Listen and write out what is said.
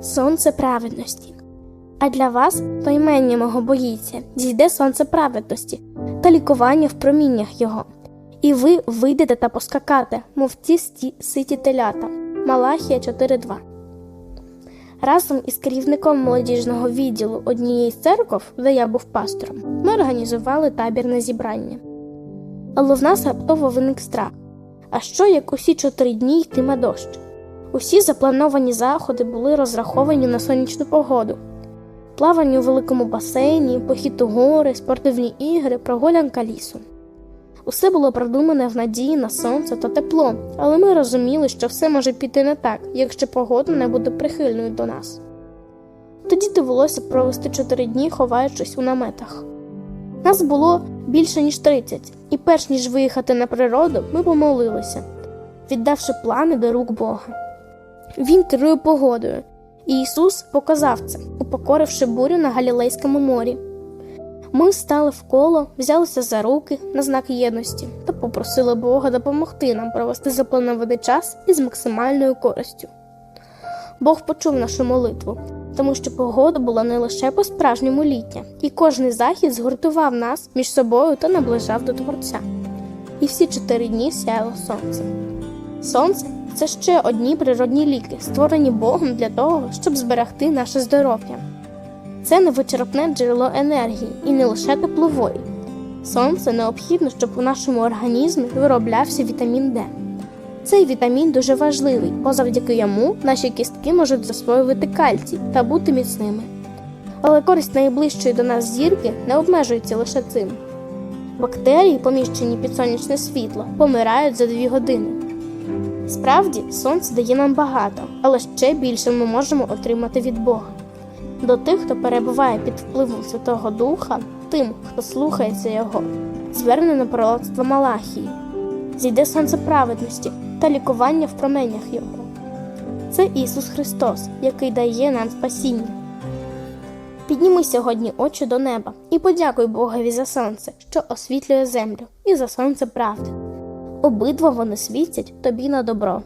сонце праведності. А для вас, хто імення мого боїться, зійде сонце праведності та лікування в проміннях його. І ви вийдете та поскакате, мов ті сті- ситі телята. Малахія 4.2 Разом із керівником молодіжного відділу однієї з церков, де я був пастором, ми організували табірне зібрання. Але в нас раптово виник страх. А що як усі чотири дні йтиме дощ? Усі заплановані заходи були розраховані на сонячну погоду. Плавання у великому басейні, похід у гори, спортивні ігри, прогулянка лісу. Усе було продумане в надії на сонце та тепло, але ми розуміли, що все може піти не так, якщо погода не буде прихильною до нас. Тоді довелося провести чотири дні, ховаючись у наметах. Нас було більше ніж 30, і перш ніж виїхати на природу, ми помолилися, віддавши плани до рук Бога. Він керує погодою, і Ісус показав це, упокоривши бурю на Галілейському морі. Ми стали вколо, взялися за руки на знак єдності та попросили Бога допомогти нам провести запланований час із максимальною користю. Бог почув нашу молитву, тому що погода була не лише по-справжньому літня, і кожний захід згуртував нас між собою та наближав до Творця. І всі чотири дні сяяло сонце. Сонце це ще одні природні ліки, створені Богом для того, щоб зберегти наше здоров'я. Це невичерпне джерело енергії і не лише теплової. Сонце необхідно, щоб у нашому організмі вироблявся вітамін Д. Цей вітамін дуже важливий, бо завдяки йому наші кістки можуть засвоювати кальцій та бути міцними. Але користь найближчої до нас зірки не обмежується лише цим. Бактерії, поміщені під сонячне світло, помирають за дві години. Справді, сонце дає нам багато, але ще більше ми можемо отримати від Бога. До тих, хто перебуває під впливом Святого Духа, тим, хто слухається Його, звернено пророцтво Малахії, зійде сонце праведності та лікування в променях Його. Це Ісус Христос, який дає нам спасіння. Підніми сьогодні очі до неба і подякуй Богові за сонце, що освітлює землю, і за сонце правди. Обидва вони світять тобі на добро.